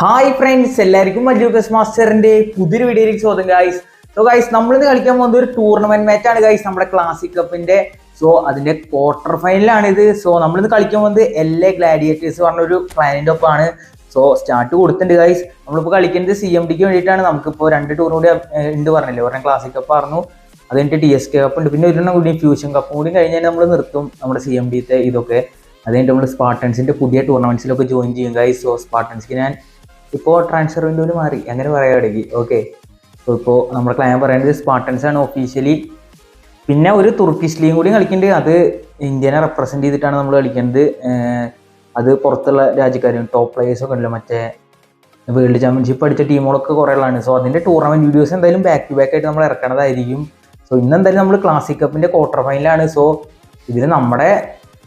Hi friends എല്ലാവർക്കും മജുക്കസ് മാസ്റ്ററിന്റെ പുതിയൊരു വീഡിയോയിലേക്ക് സ്വാഗതം ഗൈസ് സോ ഗൈസ് നമ്മളിന്ന് കളിക്കാൻ പോകുന്നത് ഒരു ടൂർണമെന്റ് മാച്ചാണ് ഗൈസ് നമ്മുടെ ക്ലാസിക് കപ്പിന്റെ സോ അതിന്റെ ക്വാർട്ടർ ഫൈനലാണ് ഇത്. സോ നമ്മളിന്ന് കളിക്കാൻ പോകുന്നത് എൽ എ ഗ്ലാഡിയേറ്റേഴ്സ് പറഞ്ഞ ഒരു ക്ലയന്റിന്റെ ഒപ്പമാണ്. സോ സ്റ്റാർട്ട് കൊടുത്തിട്ടുണ്ട് ഗൈസ് നമ്മളിപ്പോൾ കളിക്കുന്നത് സി എം ഡിക്ക് വേണ്ടിയിട്ടാണ്. നമുക്കിപ്പോൾ രണ്ട് ടൂർ കൂടി ഉണ്ട് പറഞ്ഞില്ലേ? ഒരെണ്ണം ക്ലാസിക് കപ്പ് പറഞ്ഞു അത് കഴിഞ്ഞിട്ട് ടി എസ് കെ കപ്പ് ഉണ്ട്. പിന്നെ ഒരെണ്ണം കൂടി ഫ്യൂഷൻ കപ്പ് കൂടി കഴിഞ്ഞാൽ നമ്മൾ നിർത്തും നമ്മുടെ സി എം ഡിത്തെ ഇതൊക്കെ. അത് കഴിഞ്ഞിട്ട് നമ്മൾ സ്പാർട്ടൻസിന്റെ പുതിയ ടൂർണമെന്റ്സിലൊക്കെ ജോയിൻ ചെയ്യും ഗൈസ് സോ സ്പാർട്ടൻസ് ഞാൻ ഇപ്പോൾ ട്രാൻസ്ഫർ വിൻഡോയിൽ മാറി. അങ്ങനെ പറയുകയാണെങ്കിൽ ഓക്കെ ഇപ്പോൾ നമ്മൾ ക്ലയൻ പറയുന്നത് സ്പാർട്ടൻസ് ആണ് ഒഫീഷ്യലി പിന്നെ ഒരു തുർക്കിഷ് ലീഗ് കൂടി കളിക്കുന്നുണ്ട്. അത് ഇന്ത്യനെ റെപ്രസെന്റ് ചെയ്തിട്ടാണ് നമ്മൾ കളിക്കുന്നത്. അത് പുറത്തുള്ള രാജ്യക്കാരും ടോപ്പ് പ്ലേയേഴ്സ് ഒക്കെ ഉണ്ടല്ലോ. മറ്റേ വേൾഡ് ചാമ്പ്യൻഷിപ്പ് അടിച്ച ടീമുകളൊക്കെ കുറേ ഉള്ളതാണ്. സോ അതിന്റെ ടൂർണമെന്റ് വീഡിയോസ് എന്തായാലും ബാക്ക് ടു ബാക്ക് ആയിട്ട് നമ്മൾ ഇറക്കണതായിരിക്കും. സോ ഇന്ന് എന്തായാലും നമ്മൾ ക്ലാസിക് കപ്പിന്റെ ക്വാർട്ടർ ഫൈനലാണ് സോ ഇതിൽ നമ്മുടെ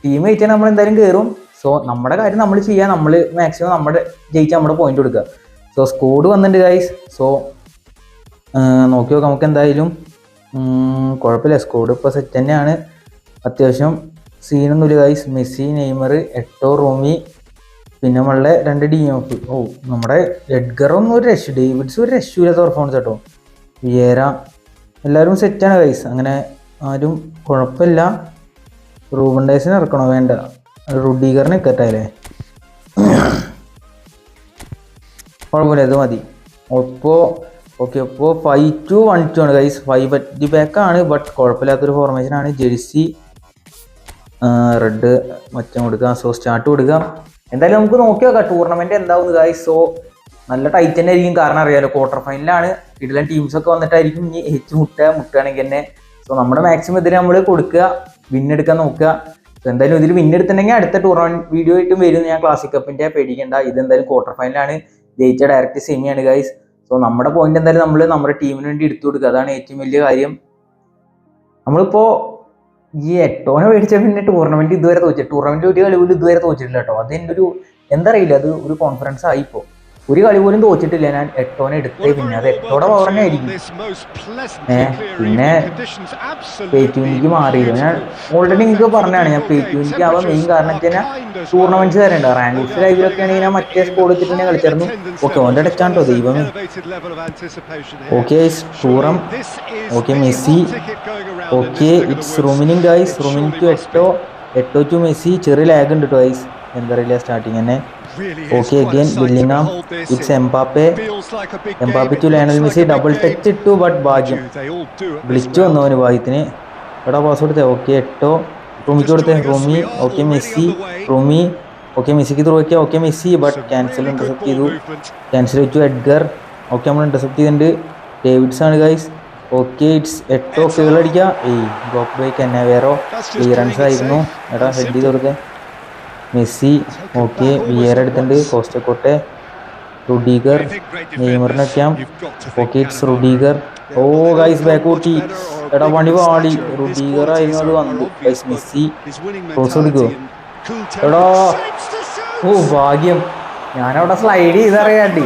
ടീം ജയിച്ചാൽ നമ്മൾ എന്തായാലും കയറും സോ നമ്മുടെ കാര്യം നമ്മൾ ചെയ്യുക നമ്മൾ മാക്സിമം നമ്മുടെ ജയിച്ചാൽ നമ്മുടെ പോയിന്റ് കൊടുക്കുക. സോ സ്കോഡ് വന്നിട്ടുണ്ട് ഗൈസ് സോ നോക്കി നോക്കാം നമുക്ക് എന്തായാലും കുഴപ്പമില്ല. സ്കോഡ് ഇപ്പോൾ സെറ്റ് തന്നെയാണ്. അത്യാവശ്യം സീനൊന്നുമില്ല ഗൈസ് മെസ്സി നെയ്മർ എട്ടോ റോമി പിന്നെ നമ്മളുടെ രണ്ട് ഡി എഫ്. ഓ നമ്മുടെ എഡ്ഗറൊന്നും ഒരു രക്ഷ ഡേവിഡ്സ് ഒരു രക്ഷയില്ലാത്ത പെർഫോമൻസ് കേട്ടോ. വിയേര എല്ലാവരും സെറ്റാണ് ഗൈസ് അങ്ങനെ ആരും കുഴപ്പമില്ല. റൂബൺ ഡേസിന് ഇറക്കണോ? വേണ്ട. റുഡീഗറിനെ നിൽക്കട്ടെ കുഴപ്പമില്ല ഇത് മതി. ഇപ്പോൾ ഓക്കെ ഇപ്പോൾ ഫൈവ് ടു വൺ ടു ആണ് guys five at the back ആണ് ബട്ട് കുഴപ്പമില്ലാത്തൊരു ഫോർമേഷൻ ആണ്. ജെഴ്സി റെഡ് മറ്റം കൊടുക്കുക സോ സ്റ്റാർട്ട് കൊടുക്കുക എന്തായാലും നമുക്ക് നോക്കി നോക്കാം ടൂർണമെന്റ് എന്താവുന്നു ഗൈസ് സോ നല്ല ടൈറ്റ് തന്നെ ആയിരിക്കും. കാരണം അറിയാലോ ക്വാർട്ടർ ഫൈനലാണ് ഇടലൻ ടീംസ് ഒക്കെ വന്നിട്ടായിരിക്കും ഇനി ഹെച്ച് മുട്ടുക മുട്ടുകയാണെങ്കിൽ തന്നെ. സോ നമ്മുടെ മാക്സിമം ഇതിന് നമ്മൾ കൊടുക്കുക വിന്നെടുക്കാൻ നോക്കുക. എന്തായാലും ഇതിൽ വിൻ അടുത്ത ടൂർണമെന്റ് വീഡിയോ ആയിട്ടും വരും. ഞാൻ ക്ലാസിക് കപ്പിന്റെ പേടിക്കേണ്ട. ഇത് എന്തായാലും ക്വാർട്ടർ ഫൈനലാണ് ജയിച്ച ഡയറക്റ്റ് സെമിയാണ് ഗൈസ് സോ നമ്മുടെ പോയിന്റ് എന്തായാലും നമ്മൾ നമ്മുടെ ടീമിന് വേണ്ടി എടുത്തു കൊടുക്കുക. അതാണ് ഏറ്റവും വലിയ കാര്യം. നമ്മളിപ്പോ ഈ എട്ടോനെ മേടിച്ച പിന്നെ ടൂർണമെന്റ് ഇതുവരെ തോച്ചു ടൂർണമെന്റ് ഒരു കളി ഇതുവരെ തോച്ചിട്ടില്ല കേട്ടോ. അത് എന്റെ ഒരു എന്താ അറിയില്ല. അത് ഒരു കോൺഫിഡൻസ് ആയിപ്പോ ഒരു കളി പോലും തോച്ചിട്ടില്ല ഞാൻ എട്ടോനെ എടുത്തേ പിന്നെ അത് എട്ടോടെ പവർ ഏഹ് ആയിരിക്കും. പിന്നെ പേ ട്വന്റിക്ക് മാറിയില്ല ഞാൻ ഓൾറെഡി നിങ്ങൾക്ക് പറഞ്ഞാണ് ഞാൻ പേ ട്വന്റിക്ക് ആവാൻ മെയിൻ കാരണം വെച്ചാൽ ടൂർണമെന്റ്സ് തരേണ്ട റാങ്ക് ലിസ്റ്റ് ലൈവിലൊക്കെ ആണെങ്കിൽ ഞാൻ മറ്റേ സ്കോഡ് വെച്ചിട്ട് ഞാൻ കളിച്ചായിരുന്നു. ഓക്കെ ഓന്റെ ടച്ചാണ് ദൈവം ദൈവമേ. Okay Thuram okay Messi. Okay it's Rummenigge guys Rummenigge to Eto'o? Eto'o to Messi. ചെറിയ ലാഗ് ഉണ്ട് കേട്ടോ ഗൈസ് എന്താ പറയുക സ്റ്റാർട്ടിങ് തന്നെ. Okay again Bellingham it's Mbappe to to Lionel Messi double touch ഇട്ടു ബട്ട് ഭാഗ്യം വിളിച്ചു വന്നു അവന് ഭാഗ്യത്തിന് എടാ പാസ് കൊടുത്തേ. Okay Eto'o. റൂമിക്ക് കൊടുത്തേ. റൂമി. Okay Messi. റൂമി. ഓക്കെ മെസ്സിക്ക് ത്രൂ വയ്ക്കുക okay Messi but Cancelo intercept ചെയ്തു. ക്യാൻസൽ വെച്ചു എഡ്ഗർ. ഓക്കെ നമ്മൾ ഇന്റർസെപ്റ്റ് ചെയ്തിട്ടുണ്ട്. ഡേവിഡ്സ് ആണ് ഗൈസ് ഓക്കെ ഇറ്റ്സ് എട്ടോ ഫീൾ അടിക്കുക ഏയ് ബ്ലോക്ക് ബൈക്ക് എന്നെ വേറോ ക്ലിയറൻസ് ആയിരുന്നു. എടാ ഹെഡ് ചെയ്ത് കൊടുത്തേ. മെസ്സി ഓക്കെ വിയർ എടുത്തിട്ടുണ്ട് കോസ്റ്റക്കോട്ടെ റുഡീഗർ നെയ്മറിനെ ക്യാം okay it's Rudiger. Oh guys back കൂട്ടി എടാ പണി വാടി. റുഡീഗർ ആയിരുന്നു അത് വന്നു ഗൈസ് മെസ്സി. ക്രോസ് കൊടുക്കുവോ? എടാ. ഓ ഭാഗ്യം. ഞാനവിടെ സ്ലൈഡ് ചെയ്തറിയാണ്ട്.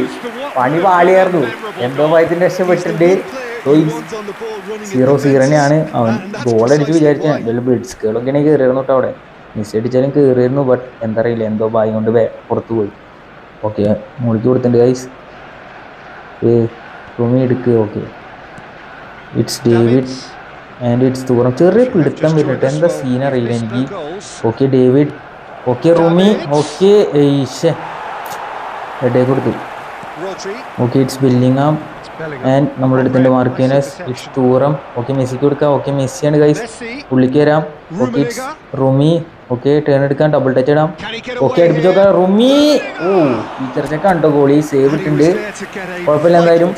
പണി പാളിയായിരുന്നു എന്തോ ഭയത്തിന്റെ രക്ഷപ്പെട്ടിട്ട് സീറോ സീറോനെയാണ് അവൻ ഗോൾ അടിച്ച് വിചാരിച്ച. വലിയ ബെഡ്സ്കളൊക്കെ ആണെങ്കിൽ കയറിയിരുന്നു കേട്ടോ അവിടെ. മിസ് അടിച്ചാലും കയറിയിരുന്നു ബട്ട് എന്താ അറിയില്ല എന്തോ ബായി കൊണ്ട് വേ- പുറത്ത് പോയി. ഓക്കെ മുളിക്ക് കൊടുത്തിട്ടുണ്ട് ഗൈസ് ഏ റൂമി എടുക്കുക okay it's David and it's Thuram ചെറിയ പിടുത്തം വരുന്നുണ്ട്. എന്താ സീൻ അറിയില്ല എനിക്ക്. Okay David okay Rumi okay Asia ഹെഡേ കൊടുത്തു. ഓക്കെ ഇറ്റ്സ് ബില്ലിങ്ങാം ആൻഡ് നമ്മുടെ അടുത്തിന്റെ മാർക്കിനസ് ഇറ്റ്സ് തൂറം ഓക്കെ മെസ്സിക്ക് കൊടുക്കാം. ഓക്കെ മെസ്സിയാണ് ഗൈസ് പുള്ളിക്ക് വരാം. ഓക്കെ ഇറ്റ്സ് റുമി ഓക്കെ ടേൺ എടുക്കാൻ ഡബിൾ ടച്ച് ഇടാം. ഓക്കെ അടുപ്പിച്ച് നോക്കാം. റുമി. ഓ ടീച്ചർ ചെക്ക് ഉണ്ടോ ഗോളി സേവ് ഇട്ടുണ്ട് കുഴപ്പമില്ല എന്തായാലും.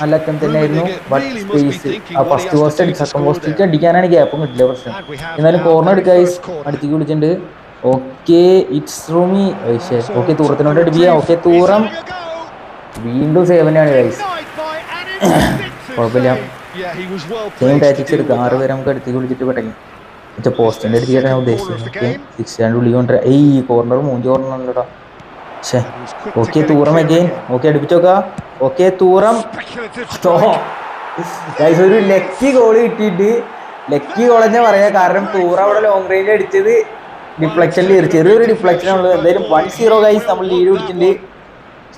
നല്ല അറ്റം തന്നെ ആയിരുന്നു ബട്ട് സ്പേസ് ആ ഫസ്റ്റ് പോസ്റ്റ് അടിച്ച് സെക്കൻഡ് പോസ്റ്റിലേക്ക് അടിക്കാനാണ് ഗ്യാപ്പും കിട്ടില്ല പ്രശ്നം. എന്നാലും കോർണർ എടുക്കുക അടുത്തേക്ക് വിളിച്ചിട്ടുണ്ട്. Okay it's Rumi. ഓക്കെ തൂറത്തിനോട് അടിപ്പിക്കുക ഓക്കെ തൂറം. വീണ്ടും സേവനാണ് ഗൈസ് കുഴപ്പമില്ല. സെയിം ടാറ്റിക്സ് എടുക്കുക ആറ് പേരെ നമുക്ക് അടുത്തേക്ക് വിളിച്ചിട്ട് പെട്ടെന്ന്. മറ്റേ പോസ്റ്റിന്റെ അടുത്തേക്ക് ഞാൻ ഉദ്ദേശിച്ചത് സിക്സ് രണ്ട് ഉള്ളി കൊണ്ടുവരാം. ഏയ് കോർണർ മൂഞ്ച് കോർണർ ഉണ്ടോടാ ഷേ ഓക്കെ തൂറം അഗെയിൻ ഓക്കെ അടുപ്പിച്ച് നോക്കാം. Okay Thuram. ഒരു ലക്കി ഗോൾ കിട്ടിയിട്ട് ലക്കി ഗോൾ തന്നെ പറയാം കാരണം തൂറ അവിടെ ലോങ് റേഞ്ച് അടിച്ചത് ഡിഫ്ലക്ഷനിൽ ചെറിയൊരു ഡിഫ്ലക്ഷൻ ഉള്ളത്. എന്തായാലും വൺ സീറോ ഗൈസ് നമ്മൾ ലീഡ് പിടിച്ചിട്ടുണ്ട്.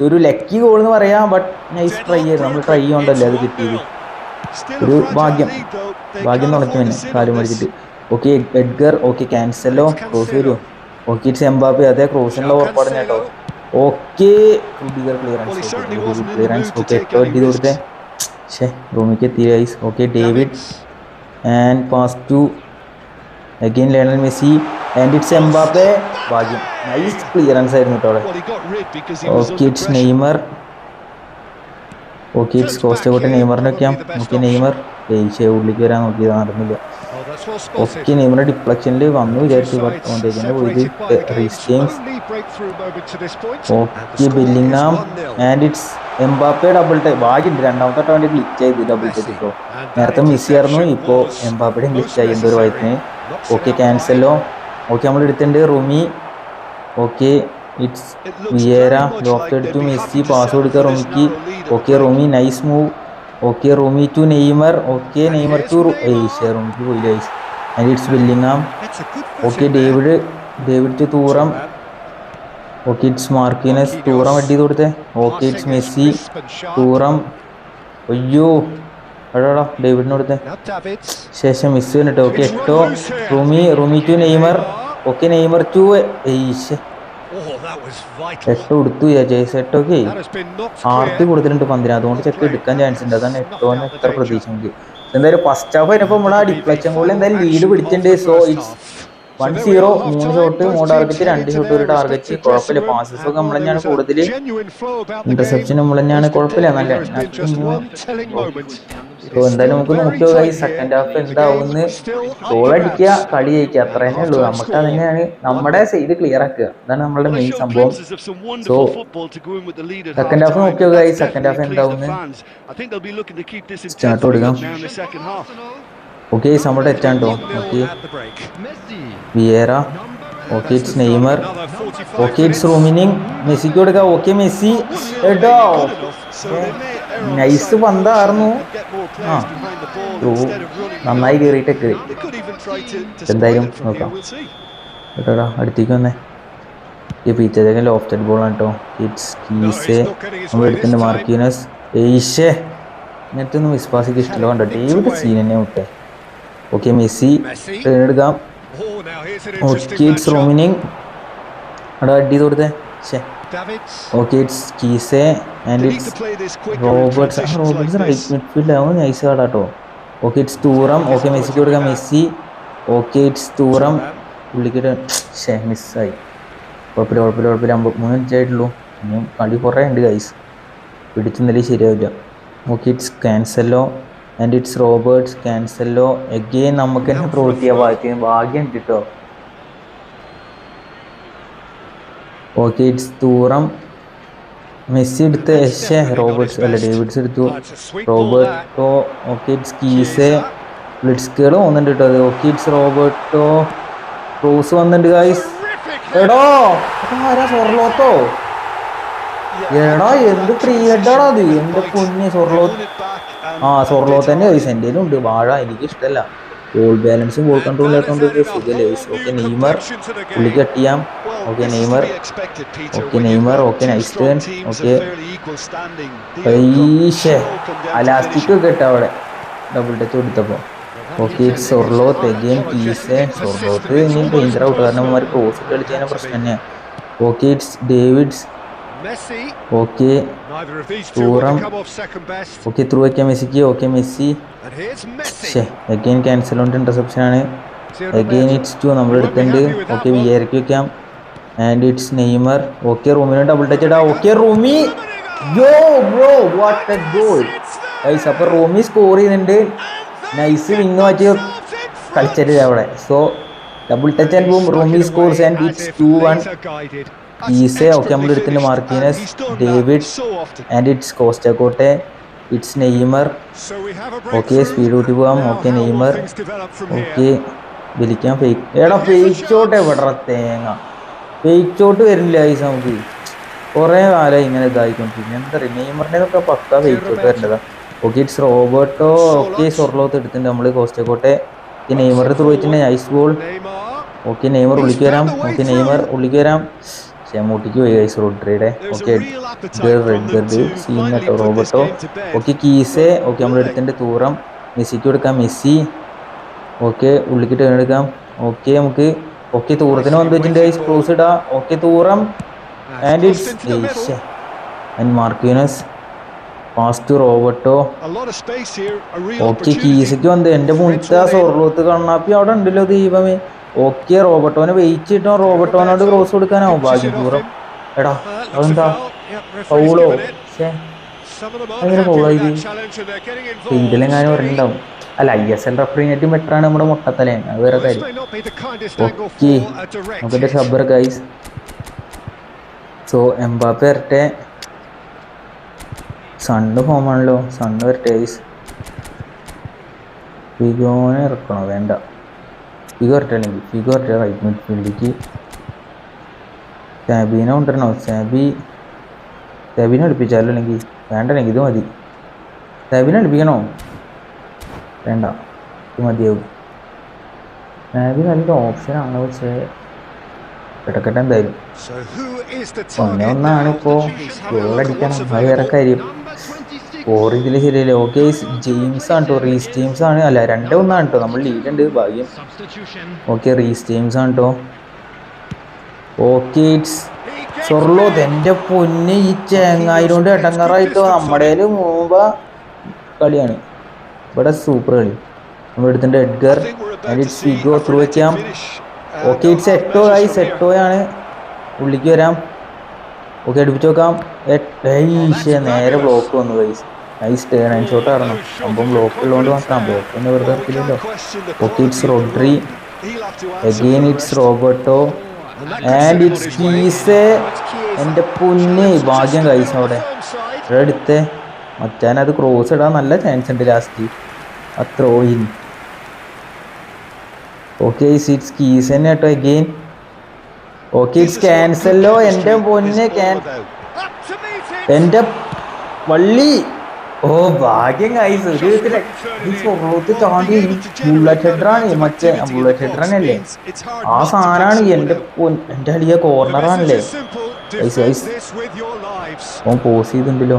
ഒരു ലക്കി ഗോൾ എന്ന് പറയാം ബട്ട് നൈസ് ട്രൈ ചെയ്തു നമ്മൾ ട്രൈ ചെയ്യണ്ടല്ലേ അത് കിട്ടിയത്. ഒരു ഭാഗ്യം. ഭാഗ്യം തുടക്കം തന്നെ കാര്യം മടിച്ചിട്ട്. Okay Edgar okay Cancelo cross വരുമോ ഓക്കെ ഇറ്റ്സ് എംബാപ്പി അതെ ക്രോസിനുള്ള ഉറപ്പാട് കേട്ടോ. ഓക്കെ ക്ലിയറൻസ് ക്ലിയറൻസ് ഓക്കെ ചെയ്ത് കൊടുത്തേ. ഷേ റൂമിക്ക് എത്തി guys okay David and pass to again Lionel Messi and it's Mbappe ഭാഗ്യം നൈസ് ക്ലിയറൻസ് ആയിരുന്നു കേട്ടോ okay it's Neymar okay it's Costacurta നെയ്മറിനൊക്കെയാണ് okay Neymar Asia ഉള്ളിലേക്ക് വരാൻ നോക്കിയത് നടന്നില്ല. ഓക്കെ നെയ്മറിന്റെ ഡിപ്ലക്ഷനിൽ വന്നു വിചാരിച്ചു. Bellingham and it's Mbappe double tie ഭാഗ്യമുണ്ട് രണ്ടാമത്തെ വേണ്ടി ക്ലിക്ക് ആയി ഡബിൾ ടൈ ഇപ്പോൾ നേരത്തെ മിസ് ആയിരുന്നു ഇപ്പോൾ എംബാപ്പയുടെയും ഗ്ലിച്ച് ആയി എന്തോ ഒരു വയറ്റിന്. ഓക്കെ ക്യാൻസലോ ഓക്കെ നമ്മൾ എടുത്തിട്ടുണ്ട് Rumi. Okay it's Vieira. Lock എടുത്തു മെസ്സി പാസ് കൊടുക്കുക റൂമിക്ക്. Okay Rumi nice move okay Rumi to Neymar okay Neymar to Asia റൂമിക്ക് പോയില്ല? Guys and it's Bellingham okay David David to Thuram. Okay it's Marquinhos Thuram അടി ചെയ്ത് കൊടുത്തേ okay it's Messi തൂറം. അയ്യോ അടാടാ ഡേവിഡിന് കൊടുത്തേ. ശേഷം മിസ് വന്നിട്ട്. Okay Eto'o? Rumi Rumi to Neymar okay Neymar to ഏയ്ഷ് Eto'o എടുത്തു ജയ്സ് എട്ടോക്കെ ആർത്തി കൊടുത്തിട്ടുണ്ട് പന്തിന്. അതുകൊണ്ട് ചെക്ക് എടുക്കാൻ ചാൻസ് ഉണ്ട്. അതാണ് ഏറ്റവും എത്ര പ്രതീക്ഷ നമുക്ക് എന്തായാലും ഫസ്റ്റ് ഹാഫ് വരുമ്പോൾ നമ്മൾ ഡിഫ്ലക്ഷൻ ഗോളിൽ എന്തായാലും ലീഡ് പിടിച്ചിട്ടുണ്ട്. സോ ഇറ്റ്സ് വൺ സീറോ മൂന്ന് ഷോട്ട് മൂന്ന് ടാർഗറ്റ് രണ്ട് ഷോട്ട് ഒരു ടാർഗറ്റ് കുഴപ്പമില്ല. പാസസ് ഒക്കെ നമ്മൾ തന്നെയാണ് കൂടുതൽ ഇന്റർസെപ്ഷൻ നമ്മൾ തന്നെയാണ് കുഴപ്പമില്ല. നല്ല സോ എന്തായാലും നമുക്ക് നോക്കിയോ ഈ സെക്കൻഡ് ഹാഫ് എന്താവുമെന്ന് ഗോൾ അടിക്കുക കളി ജയിക്കുക അത്ര തന്നെ ഉള്ളൂ നമുക്ക് അത് തന്നെയാണ് നമ്മുടെ സൈഡ് ക്ലിയർ ആക്കുക. അതാണ് നമ്മളുടെ മെയിൻ സംഭവം. സോ സെക്കൻഡ് ഹാഫ് നോക്കിയോ ഈ സെക്കൻഡ് ഹാഫ് എന്താവുമെന്ന് സ്റ്റാർട്ട് കൊടുക്കാം. ഓക്കെ നമ്മുടെ തെറ്റാണ്ടോ okay Vieira okay it's Neymar okay it's Rummenigge മെസ്സിക്ക് കൊടുക്കുക ഓക്കെ മെസ്സി എട്ടോ നൈസ് പന്തായിരുന്നു ആ. നന്നായി കയറിയിട്ടൊക്കെ എന്തായാലും നോക്കാം. കേട്ടോടാ അടുത്തേക്ക് വന്നേ. ഈ പിച്ചതൊക്കെ ലോഫ്റ്റഡ് ബോളാണ് കേട്ടോ ഇറ്റ്സ് കീസെ നമ്മൾ എടുത്തിട്ടുണ്ട് മാർക്കീനസ്. ഏഷ്യേ ഇങ്ങനത്തെ ഒന്നും വിശ്വാസിക്ക് ഇഷ്ടമല്ല കണ്ടോ? ഡേവിഡ് സീൻ തന്നെ വിട്ടെ ഓക്കെ മെസ്സി. എടുക്കാം. ഓക്കെ ഇറ്റ്സ് റോമിനിങ് അവിടെ അടി കൊടുത്തേ ശേ okay it's Chiesa and it's Roberts Roberts right midfield ആവും നൈസ് കാർഡ് കേട്ടോ ഓക്കെ ഇറ്റ്സ് ടൂറം ഓക്കെ മെസ്സിക്ക് കൊടുക്കാം മെസ്സി ഓക്കെ ഇറ്റ്സ് ടൂറം പുള്ളിക്കിട്ട് ഷേ മിസ്സായി. കുഴപ്പമില്ല കുഴപ്പമില്ല കുഴപ്പമില്ല. അമ്പത് മൂന്ന് മിനിറ്റായിട്ടുള്ളൂ ഇനിയും കളി കുറേ ഉണ്ട് ഗൈസ് പിടിച്ചെന്നാലേ ശരിയാവില്ല. Okay it's Cancelo and it's Roberts Cancelo again നമുക്ക് തന്നെ ചെയ്യാൻ ഭാഗ്യം ഭാഗ്യം കേട്ടോ. ഓക്കെ ഇറ്റ്സ് തൂറം മെസ്സി എടുത്ത് എഷെ റോബർട്ട്സ് അല്ല ഡേവിഡ്സ് എടുത്തു. റോബർട്ടോ ഓക്കെ ഇറ്റ്സ് കീസെ ബ്ലിഡ്സ്കുകൾ വന്നിട്ടുണ്ട് കേട്ടോ അത്. Okay it's Roberto. ക്രോസ് വന്നിട്ടുണ്ട് ഗൈസ് എടോ ആരാ സൊർലോത്തോ എടാ എന്ത് ഫ്രീ ഹെഡാടാ അത്. എന്റെ പൊന്നി സൊർലോ ആ സൊർലോ തന്നെ ഗൈസ് എന്റെ ഉണ്ട് വാഴ എനിക്ക് ഇഷ്ടമല്ല ബോൾ ബാലൻസും ബോൾ കൺട്രോൾ ആയിട്ടുണ്ട് ലൈസ് ഓക്കെ നെയ്മർ പുള്ളി കട്ട് ചെയ്യാം okay Neymar. Okay Neymar okay nice turn okay പൈഷേ elastic ഇട്ട അവിടെ. ഡബിൾ ടച്ച് കൊടുത്തപ്പോൾ okay Sorloth again Kessie Sorloth ഇനി ഡേഞ്ചർ ഔട്ട് കാരണം അവന്മാർ ക്രോസ് കളിച്ചതിന് പ്രശ്നം തന്നെയാണ് okay it's Davids okay Thuram okay through വയ്ക്കാം മെസ്സിക്ക് ഓക്കെ മെസ്സി ഷേ അഗെയിൻ ക്യാൻസൽ ഉണ്ട് ഇന്റർസെപ്ഷൻ ആണ്. അഗെയിൻ ഇറ്റ്സ് ടു നമ്മൾ എടുത്തിട്ടുണ്ട് ഓക്കെ വിചാരിക്ക് വെക്കാം. ആൻഡ് ഇറ്റ്സ് നെയ്മർ ഓക്കെ റൂമിന് ഡബിൾ ടച്ച് ഇടാ. Okay Rumi. Yo bro what a goal guys അപ്പോൾ റൂമി സ്കോർ ചെയ്യുന്നുണ്ട്. നൈസ് വിങ് മാറ്റി കളിച്ചത് അവിടെ. So double touch and Rumi scores and it's two one ഈസെ okay നമ്മൾ എടുത്തിട്ടുണ്ട് Marquinhos David and it's കോസ്റ്റക്കോട്ടെ it's Neymar. Okay speed കൂട്ടി പോകാം okay Neymar. Okay വിളിക്കാൻ ഫേക്ക് എടാ ഫേക്ക് ഷോട്ട് എവിടെ തേങ്ങ? ഫേക്ക് ഷോട്ട് വരുന്നില്ല നമുക്ക്. കുറേ കാലം ഇങ്ങനെ ഇതായിക്കൊണ്ടിരിക്കും എന്താ പറയുക നെയ്മറിന്റെ ഒക്കെ പക്ക fake shot വരേണ്ടതാ okay it's Roberto okay Sorloth എടുത്തിട്ടുണ്ട് നമ്മൾ കോസ്റ്റക്കോട്ടെ ഈ നെയ്മറിന് ത്രൂ ഐസ് ബോൾ ഓക്കെ നെയ്മർ ഉള്ളിക്ക് വരാം. ഓക്കെ നെയ്മർ ഉള്ളിക്ക് വരാം. ഷെമൂട്ടിക്ക് പോയി ഗൈസ് റോഡ്രിയുടെ ഓക്കെ to സീൻ കേട്ടോ റോബർട്ടോ. ഓക്കെ കീസെ ഓക്കെ നമ്മൾ എടുത്തിന്റെ തൂറം മെസ്സിക്ക് കൊടുക്കാം മെസ്സി ഓക്കെ ഉള്ളിക്ക് ടേൺ എടുക്കാം ഓക്കെ നമുക്ക് ഓക്കെ തൂറത്തിന് വന്ന് വെച്ചിട്ടുണ്ട് ഗൈസ് ക്ലോസ് ഇടാം okay Thuram and it's. And Marquinhos fast Roberto okay. കീസയ്ക്ക് വന്ന് എന്റെ മുന്നത്തെ ആ കണ്ണാപ്പി അവിടെ ഉണ്ടല്ലോ ദൈവമേ. ഓക്കെ റോബർട്ടോനെ വെയിറ്റ് ചെയ്തിട്ടോ റോബർട്ടോനോട് ക്രോസ് കൊടുക്കാനാവും. ഭാഗ്യം ദൂരം എടാ അതെന്താ? പൗളോ. ഇതിലെങ്ങാനും പറഞ്ഞിട്ടുണ്ടാവും അല്ല ഐ എസ് എൽ റഫറിനേറ്റും ബെറ്ററാണ് നമ്മുടെ മുട്ടത്തലയൻ അത് വേറെ കാര്യം. ഓക്കെ. നമുക്കെന്റെ. ഷബ്ബർ ഗൈസ് സോ എംബാപ്പ വരട്ടെ. സണ്ണ് ഫോമാണല്ലോ സണ്ണ് വരട്ടെ ഗൈസ് വിഗോനെ ഇറക്കണോ? വേണ്ട. ഫിഗോ ഫിഗോർട്ട റൈറ്റ് മിഡ്ഫീൽഡിലേക്ക് സാബീനെ കൊണ്ടുവരണോ. സാബി സാബിനെ അടുപ്പിച്ചാലോ അല്ലെങ്കിൽ വേണ്ടല്ലെങ്കിൽ ഇത് മതി. സാബിനെ അടുപ്പിക്കണോ? വേണ്ട. ഇത് മതിയാവും. സാബി നല്ലൊരു ഓപ്ഷനാണ് പക്ഷേ കിടക്കട്ടെ എന്തായാലും. So who is the ഒന്നേ ഒന്നാണ് ഇപ്പോൾ He's having a goal look at അടിക്കണം what's അത് വേറെ കാര്യം. സ്കോർ ശരിയല്ല? ഓക്കെ ജെയിംസ് ആണ് കേട്ടോ റീസ് ജെയിംസ് ആണ്. അല്ല രണ്ടേ ഒന്നാണ് കേട്ടോ നമ്മൾ ലീഡ് ഉണ്ട് ഭാഗ്യം. ഓക്കെ റീസ് ജെയിംസ് ആണ് കേട്ടോ ഓക്കെ സൊർലോ. എന്റെ പൊന്നെ ഈ ചേങ്ങായിരോണ്ട് എട്ടങ്ങാറായിട്ടോ നമ്മുടെ മുമ്പ് കളിയാണ്. ഇവിടെ സൂപ്പർ കളി. നമ്മൾ എഡ്ഗർ. ആൻഡ് ത്രൂ വെച്ചാം ഓക്കെ ഇറ്റ്സ് എട്ടോ ആയി സെറ്റോയാണ് ഉള്ളിക്ക് വരാം. ഓക്കെ അടുപ്പിച്ച് നോക്കാം. നേരെ ബ്ലോക്ക് വന്നു guys nice turn and shot ആയിരുന്നു. അപ്പം ബ്ലോക്ക് ഉള്ളതുകൊണ്ട് മാത്രം ബ്ലോക്ക് തന്നെ വെറുതെ ഇറക്കില്ലല്ലോ okay it's Rodri again it's. Roberto and it's Chiesa എന്റെ പൊന്നെ ഭാഗ്യം കൈസ് അവിടെ. ഇവിടെ എടുത്തേ. മച്ചാൻ അത് ക്രോസ് ഇടാൻ നല്ല ചാൻസ് ഉണ്ട് ലാസ്റ്റ് ആ ത്രോയിൻ ഓക്കെ ഇറ്റ്സ് കീസ് തന്നെ കേട്ടോ അഗെയിൻ ഓക്കെ ഇറ്റ്സ് ക്യാൻസലോ എന്റെ പൊന്നെ ക്യാൻ. എന്റെ വള്ളി. ഓ ഭാഗ്യം കൈസ് ഒരു ഈ സ്വർലോത്ത് ബുള്ളറ്റ് ഹെഡറാണ് മറ്റേ ബുള്ളറ്റ് ഹെഡറനല്ലേ ആ സാധനമാണ് എന്റെ എന്റെ അടിയ കോർണറാണല്ലേ. ഓൻ പോസ് ചെയ്തിണ്ടല്ലോ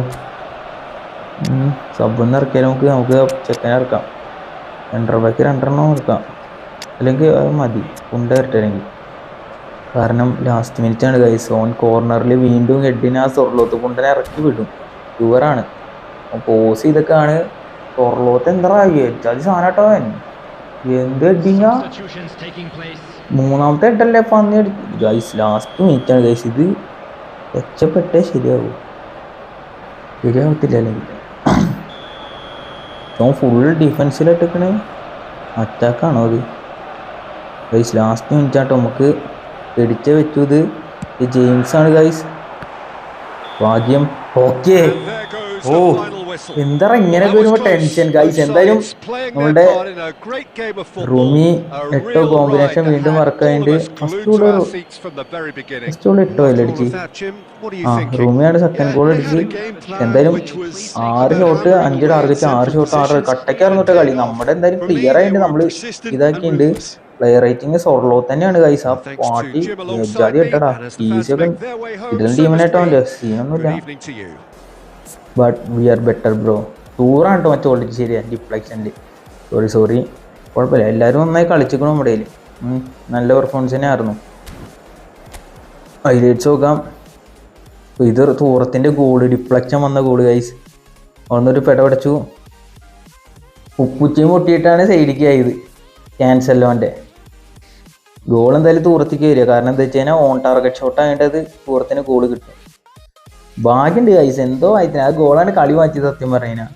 സബ്ബിന്ന് ഇറക്കിയാൽ നമുക്ക് നമുക്ക് ചെക്കനെ ഇറക്കാം. രണ്ടര ബാക്ക് രണ്ടെണ്ണം ഇറക്കാം. അല്ലെങ്കിൽ മതി. കൊണ്ട് വരട്ടെങ്കിൽ കാരണം ലാസ്റ്റ് മിനിറ്റ് ആണ് ഗൈസ് ഓൺ കോർണറിൽ വീണ്ടും ഹെഡിനെ ആ സൊർലോത്ത് കൊണ്ടനെ ഇറക്കി വിടും. ഓൻ പോസ് ചെയ്തൊക്കെയാണ് സൊർലോത്ത് എന്താ സാധനട്ടോ എന്ത് ഹെഡിങ്ങാ മൂന്നാമത്തെ ഹെഡല്ലേ പന്നി ഗൈസ് ലാസ്റ്റ് മിനിറ്റ് ആണ് ഗൈസ് ഇത് രക്ഷപ്പെട്ടേ ശരിയാവും. ശരിയാവത്തില്ല അല്ലെങ്കിൽ ഫുൾ ഡിഫൻസിലിട്ടിക്കണേ അറ്റാക്കാണോ അത് ഗൈസ് ലാസ്റ്റ് മിനിറ്റ് ആട്ടോ. നമുക്ക് പിടിച്ചേ വെച്ചു ഇത്. ജെയിംസ് ആണ് ഗൈസ് ഭാഗ്യം. ഓക്കേ ഓ. എന്താ ഇങ്ങനെ വരുമ്പോ ടെൻഷൻ ഗൈസ് എന്തായാലും നമ്മുടെ റൂമി എട്ടോ കോമ്പിനേഷൻ വീണ്ടും ആയിട്ട് ഫസ്റ്റ് ഗോൾ എട്ടോ അല്ലേ അടിച്ച്. ആ റൂമിയാണ് സെക്കൻഡ് ഗോൾ അടിച്ച്. എന്തായാലും ആറ് ഷോട്ട് അഞ്ച് ടാർഗറ്റ് ആറ് ഷോട്ട് ആറ് കട്ടയ്ക്കായിരുന്നു കേട്ടോ കളി. നമ്മുടെ എന്തായാലും ക്ലിയർ ആയിട്ട് നമ്മൾ ഇതാക്കിയിട്ടുണ്ട് പ്ലെയർ റേറ്റിംഗ് സോർലോ തന്നെയാണ് ഗൈസ് ആ പാർട്ടി ജാതി ഇട്ടടാ ഈസി ഇടുന്ന ടീമിനായിട്ടോ സീനൊന്നുമില്ല but we are better bro ടൂറാണ് കേട്ടോ മറ്റേ ഓൾറെഡി ശരിയാ ഡിഫ്ലക്ഷനിൽ സോറി സോറി കുഴപ്പമില്ല എല്ലാവരും നന്നായി കളിച്ചിക്കണം നമ്മുടെ കയ്യിൽ നല്ല പെർഫോമൻസ് തന്നെ ആയിരുന്നു ഹൈലൈറ്റ്സ് നോക്കാം ഇത് തൂറത്തിന്റെ ഗോൾ ഡിഫ്ലക്ഷൻ വന്ന ഗോൾ ഗൈസ് അവിടുന്നൊരു പെടപടച്ചു ഉപ്പുച്ചയും പൊട്ടിയിട്ടാണ് സൈഡിക്ക് ആയത്. ക്യാൻസലോന്റെ ഗോൾ എന്തായാലും തൂറത്തേക്ക് വരിക. കാരണം എന്താ വെച്ച് കഴിഞ്ഞാൽ ഓൺ ടാർഗറ്റ് ഷോട്ട് ആയിട്ട് അത് തൂറത്തിന് ഗോൾ കിട്ടും. ഭാഗ്യമുണ്ട് കൈസ് എന്തോ ആയിട്ടില്ല. ആ ഗോളാണ് കളി മാറ്റിയത് സത്യം പറയുന്ന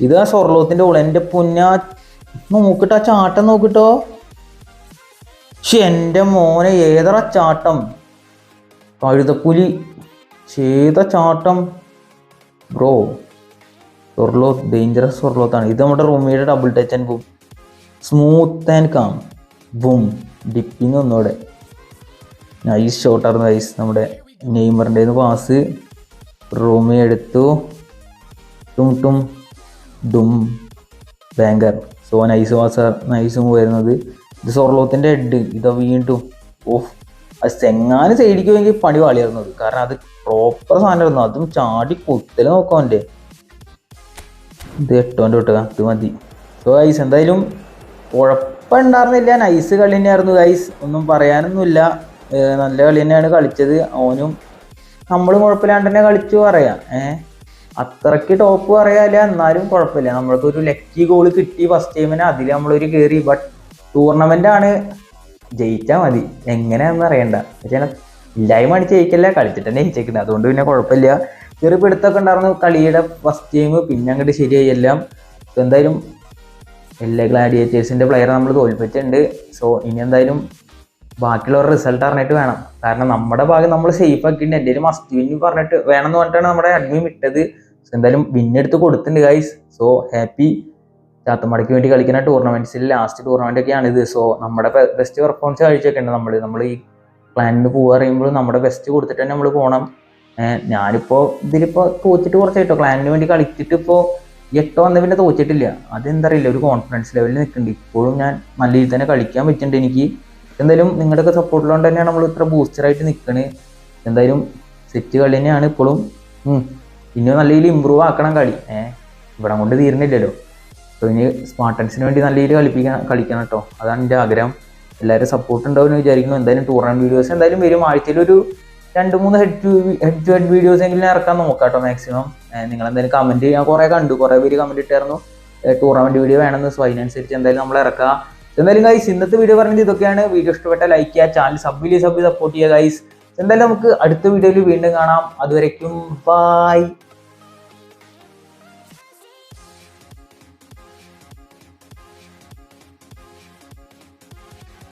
ഇത് ആ സ്വർലോത്തിന്റെ ഗോൾ എന്റെ പുന്ന നോക്കിട്ടോ ആ ചാട്ടം നോക്കിട്ടോ. എന്റെ മോനെ ഏതറ ചാട്ടം? കഴുതപ്പുലി ചെയ്ത ചാട്ടം? ബ്രോ സ്വർലോത്ത് ഡേഞ്ചറസ് സ്വർലോത്താണ്. ഇത് നമ്മുടെ റൂമിയുടെ double touch and boom smooth and calm boom dipping ഒന്നുകൂടെ. നൈസ് ഷോട്ടായിരുന്നു നൈസ് നമ്മുടെ നെയ്മറിന്റെ പാസ് റൂമി എടുത്തു. ടും ടും ഡും ബാങ്കർ. സോ നൈസ് വാസ നൈസും വരുന്നത്. ഇത് സൊർലോത്തിന്റെ ഹെഡ് ഇതാ വീണ്ടും. ഓഫ് അത് ചെങ്ങാന് സൈഡിക്കുമെങ്കിൽ പണി പാളിയായിരുന്നത് കാരണം അത് പ്രോപ്പർ സാധനമായിരുന്നു അതും ചാടി കുത്തൽ നോക്കാം എന്റെ ഇത് എട്ടോന്റെ വിട്ടുക ഇത് മതി. സോ ഗൈസ് എന്തായാലും കുഴപ്പമുണ്ടായിരുന്നില്ല. നൈസ് കളി തന്നെയായിരുന്നു ഗൈസ് ഒന്നും പറയാനൊന്നുമില്ല. നല്ല കളി തന്നെയാണ് കളിച്ചത്. ഓനും നമ്മളും കുഴപ്പമില്ലാണ്ട് തന്നെ കളിച്ചു പറയാം. ഏഹ് അത്രയ്ക്ക് ടോപ്പ് പറയാല്ല? എന്നാലും കുഴപ്പമില്ല. നമ്മൾക്ക് ഒരു ലക്കി ഗോൾ കിട്ടി ഫസ്റ്റ് ടൈമിന് അതിൽ നമ്മളൊരു കയറി ബട്ട് ടൂർണമെന്റ് ആണ്. ജയിച്ചാൽ മതി. എങ്ങനെയാണെന്ന് അറിയണ്ട. പക്ഷേ ഇല്ലായ്മ അടിച്ച് ജയിക്കല്ല? കളിച്ചിട്ട് തന്നെ ജയിച്ചേക്കുന്നത് അതുകൊണ്ട് പിന്നെ കുഴപ്പമില്ല. ചെറിയ പിടുത്തൊക്കെ ഉണ്ടായിരുന്നു. കളിയുടെ ഫസ്റ്റ് ടൈം പിന്നെ അങ്ങോട്ട് ശരിയായി. എല്ലാം എന്തായാലും എല്ലാ ഗ്ലാഡിയേറ്റേഴ്സിന്റെ പ്ലെയറെ നമ്മൾ തോൽപ്പിച്ചിട്ടുണ്ട്. സോ ഇനി എന്തായാലും ബാക്കിയുള്ളവരുടെ റിസൾട്ട് അറിഞ്ഞിട്ട് വേണം. കാരണം നമ്മുടെ ഭാഗം നമ്മൾ സേഫ് ആക്കിയിട്ടുണ്ട്. എന്റെ മസ്റ്റ് വിൻ പറഞ്ഞിട്ട് വേണമെന്ന് പറഞ്ഞിട്ടാണ് നമ്മുടെ അഡ്മിൻ ഇട്ടത് സോ എന്തായാലും വിന്നെടുത്ത് കൊടുത്തിട്ടുണ്ട് ഗൈസ് സോ ഹാപ്പി ചാത്തമടയ്ക്ക് വേണ്ടി കളിക്കുന്ന ടൂർണമെന്റ്സിൽ ലാസ്റ്റ് ടൂർണമെന്റ് ഒക്കെയാണ് ഇത്. സോ നമ്മുടെ ബെസ്റ്റ് പെർഫോമൻസ് കാഴ്ചയൊക്കെയുണ്ട് നമ്മൾ നമ്മൾ ഈ പ്ലാനിന് പോവുക പറയുമ്പോൾ നമ്മുടെ ബെസ്റ്റ് കൊടുത്തിട്ട് തന്നെ നമ്മൾ പോകണം ഞാനിപ്പോൾ ഞാനിപ്പോ ഇതിലിപ്പോ തോറ്റിട്ട് കുറച്ചായിട്ടോ. ക്ലാനിന് വേണ്ടി കളിച്ചിട്ട് ഇപ്പോ എട്ടോ വന്ന പിന്നെ തോച്ചിട്ടില്ല അതെന്തറിയില്ല ഒരു കോൺഫിഡൻസ് ലെവലിൽ നിൽക്കുന്നുണ്ട് ഇപ്പോഴും ഞാൻ നല്ല രീതിയിൽ തന്നെ കളിക്കാൻ പറ്റുന്നുണ്ട് എനിക്ക്. എന്തായാലും നിങ്ങളുടെയൊക്കെ സപ്പോർട്ടിലുകൊണ്ട് തന്നെയാണ് നമ്മൾ ഇത്ര ബൂസ്റ്ററായിട്ട് നിൽക്കുന്നത് എന്തായാലും സെറ്റ് കളി തന്നെയാണ് ഇപ്പോഴും ഇനി ഇനിയും നല്ല രീതിയിൽ ഇമ്പ്രൂവ് ആക്കണം കളി. ഏഹ് ഇവിടെ കൊണ്ട് തീരുന്നില്ലല്ലോ. അപ്പോൾ ഇനി സ്മാർട്ടൻസിന് വേണ്ടി നല്ല രീതിയിൽ കളിപ്പിക്കാൻ കളിക്കണം കേട്ടോ അതാണ് എന്റെ ആഗ്രഹം. എല്ലാവരും സപ്പോർട്ട് ഉണ്ടാവുമെന്ന് വിചാരിക്കുന്നു. എന്തായാലും ടൂർണമെന്റ് വീഡിയോസ് എന്തായാലും വരും. ആഴ്ചയിൽ ഒരു രണ്ട് മൂന്ന് head to head to head videos എങ്കിലും ഇറക്കാൻ നോക്കാം കേട്ടോ മാക്സിമം നിങ്ങൾ എന്തായാലും കമന്റ് ഞാൻ കുറേ കണ്ടു. കുറേ പേര് കമന്റ് ഇട്ടായിരുന്നു. ടൂർണമെന്റ് വീഡിയോ വേണമെന്ന്. സോ അതിനനുസരിച്ച് എന്തായാലും നമ്മൾ ഇറക്കാം. എന്തായാലും ഗൈസ് ഇന്നത്തെ വീഡിയോ പറഞ്ഞത് ഇതൊക്കെയാണ്. വീഡിയോ ഇഷ്ടപ്പെട്ട ലൈക്ക് ചെയ്യുക ചാനൽ സബ് വലിയ സബ് സപ്പോർട്ട് ചെയ്യുക ഗൈസ് എന്തായാലും നമുക്ക് അടുത്ത വീഡിയോയിൽ വീണ്ടും കാണാം. അതുവരയ്ക്കും ബൈ